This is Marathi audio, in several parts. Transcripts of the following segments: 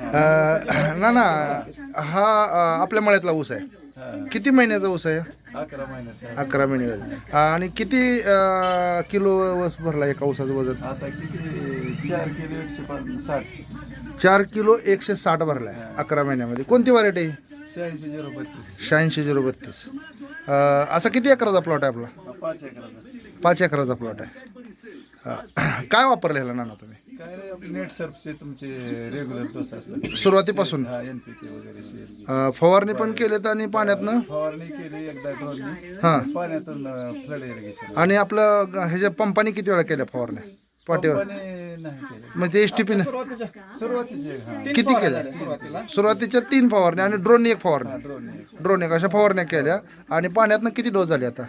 ना ना हा अं, आपल्या मळ्यातला ऊस आहे. किती महिन्याचा ऊस आहे? अकरा महिन्याचा आहे. अकरा महिने आणि किती अं, किलो ऊस भरला एका ऊसाचं वजन? आता किती चार किलो एकशे साठ. चार किलो एकशे साठ भरला आहे अकरा महिन्यामध्ये. कोणती व्हरायटी शहाऐंशी झिरो बत्तीस. शहाऐंशी झिरो बत्तीस. अं, असा किती एकराचा प्लॉट आहे आपला? हा, पाच एकराचा. पाच एकराचा प्लॉट आहे. अं, काय वापरलं ह्याला नाना तुम्ही? काय नेट सर्फचे तुमचे रेग्युलर डोस असतात. सुरुवातीपासून. एन पी के वगैरे शेअर अं, फवारणी पण केलेत आणि पाण्यातनं? फवारणी केली एकदा ड्रोननी हां. पाण्यातून फ्लड इरिगेशन आणि आपलं ग- ह्याच्या पंपानी किती वेळा केल्या फवारण्या? पाठीवर? नाही केले मग ते एस टी पीने सुरुवातीचे हा. किती केल्या? सुरुवातीच्या तीन फवारण्या आणि ड्रोन एक फवारणी ड्रोन ड्रोन एक. अशा फवारण्या केल्या. आणि पाण्यातनं किती डोस झाले आता?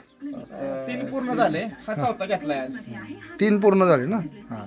तीन पूर्ण झाले. हा चौथा घेतलाय आज. तीन पूर्ण झाले ना? हां.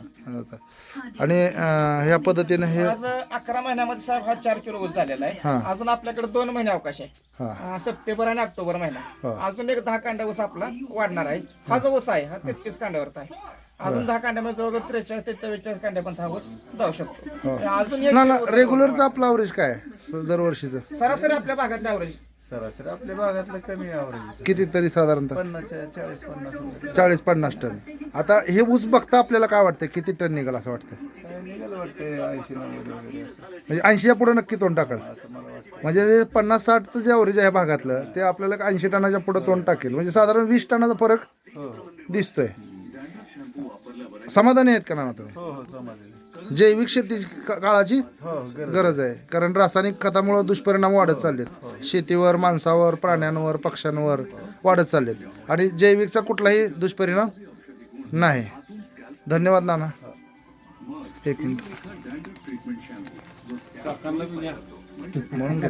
आणि अं, ह्या पद्धतीनं हे आज अकरा महिन्यामध्ये साहेब हा चार किलो ऊस झालेला हा. आहे अजून आपल्याकडे दोन महिने अवकाश आहे. हां. सप्टेंबर आणि ऑक्टोबर महिना. अजून एक दहा कांड्या ऊस आपला वाढणार आहे. हा जो ऊस आहे हा तेहतीस कांड्यावरचा आहे. अजून दहा कांड्यामध्ये जवळजवळ त्रेचाळीस ते चव्वेचाळीस कांड्या पण हा ऊस जाऊ शकतो. अजून एक ना ना ऊस- रेग्युलरचं आपलं अवरेज काय आहे? स- दरवर्षीचं. सरासरी आपल्या भागात ॲव्हरेज सरासरी आपल्या भागातलं कमी आवरेज किती तरी साधारणतः? पन्नास चाळीस पन्नास वगैरे. चाळीस पन्नास टन. आता हे ऊस बघता आपल्याला काय वाटतं किती टन निघाल असं वाटतं काय निघाल वाटते ऐंशी नव्वद वगैरे असं. म्हणजे ऐंशीच्या पुढे नक्की तोंड टाकल. असं मला वाटतं म्हणजे पन्नास साठचं जे अवरेज आहे भागातलं ते आपल्याला ऐंशी टनाच्या पुढे तोंड टाकेल. म्हणजे साधारण वीस टनाचा फरक हो. दिसतोय. समाधानी आहेत का ना तुम्ही हो हो समजले जैविक शेती का- काळाची हो गरज गरज आहे. कारण रासायनिक खतामुळे दुष्परिणाम वाढत चाललेत. शेतीवर माणसावर प्राण्यांवर पक्ष्यांवर वाढत चाललेत. आणि जैविकचा कुठलाही दुष्परिणाम नाही. धन्यवाद नाना. एक मिनिट. म्हणून घेतलं